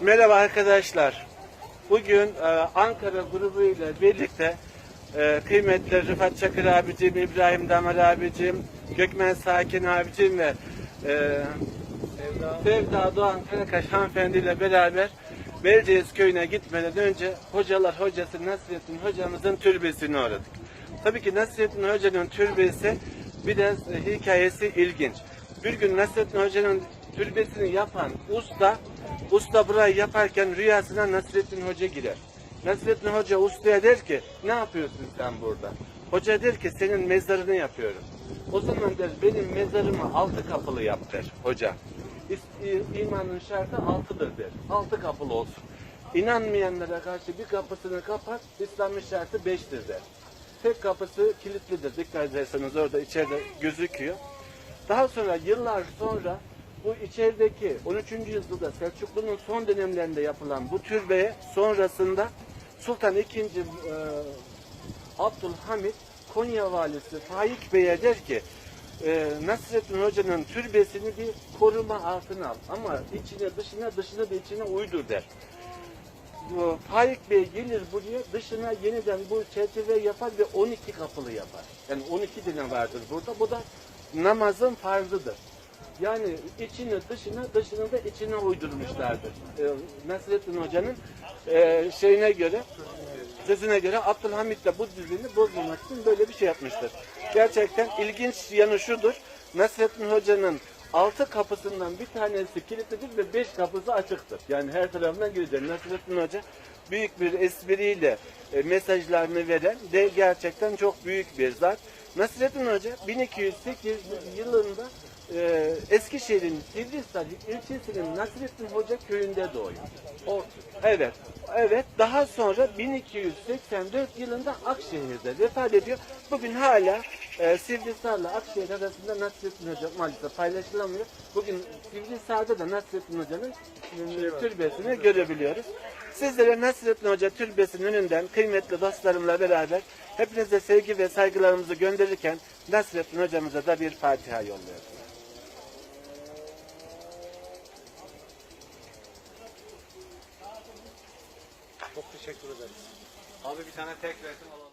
Merhaba arkadaşlar. Bugün e, Ankara grubu ile birlikte e, kıymetli Rıfat Çakır abicim, İbrahim Damar abicim, Gökmen Sakin abicim ve e, Sevda Doğan Karakaş hanımefendi ile beraber Belceğiz köyüne gitmeden önce hocalar hocası Nasrettin hocamızın türbesine uğradık. Tabii ki Nasrettin hocanın türbesi biraz e, hikayesi ilginç. Bir gün Nasrettin hocanın türbesini yapan usta Usta burayı yaparken rüyasına Nasrettin Hoca girer. Nasrettin Hoca ustaya der ki ne yapıyorsun sen burada? Hoca der ki senin mezarını yapıyorum. O zaman der benim mezarımı altı kapılı yap der hoca. İmanın şartı altıdır der. Altı kapılı olsun. İnanmayanlara karşı bir kapısını kapat, İslam'ın şartı beştir der. Tek kapısı kilitlidir. Dikkat ederseniz orada içeride gözüküyor. Daha sonra yıllar sonra bu içerideki 13. yüzyılda Selçuklu'nun son dönemlerinde yapılan bu türbeye sonrasında Sultan II. E, Abdülhamit Konya valisi Faik Bey'e der ki e, Nasrettin Hoca'nın türbesini bir koruma altına al ama içine dışına dışına da içine uydur der. Bu Faik Bey gelir buraya dışına yeniden bu çerçeve yapar ve 12 kapılı yapar. Yani 12 tane vardır burada. Bu da namazın farzıdır. Yani içini dışına dışını da içine uydurmuşlardır. Ee, Nasrettin Hoca'nın e, şeyine göre sözüne göre Abdülhamit de bu düzeni bozmamak için böyle bir şey yapmıştır. Gerçekten ilginç yanı şudur. Nasrettin Hoca'nın altı kapısından bir tanesi kilitlidir ve beş kapısı açıktır. Yani her tarafından girecek. Nasrettin Hoca büyük bir espriyle e, mesajlarını veren de gerçekten çok büyük bir zat. Nasrettin Hoca 1208 yılında e, Eskişehir'in Sivrisar ilçesinin Nasrettin Hoca köyünde doğuyor. O, evet, evet. Daha sonra 1284 yılında Akşehir'de vefat ediyor. Bugün hala e, Sivrisar'la Akşehir arasında Nasrettin Hoca maalesef paylaşılamıyor. Bugün Sivrisar'da da Nasrettin Hoca'nın e, türbesini görebiliyoruz. Sizlere Nasrettin Hoca türbesinin önünden kıymetli dostlarımla beraber hepinize sevgi ve saygılarımızı gönderirken Nasrettin Hocamıza da bir Fatiha yolluyoruz. Çok teşekkür ederiz. Abi bir tane tek resim alalım.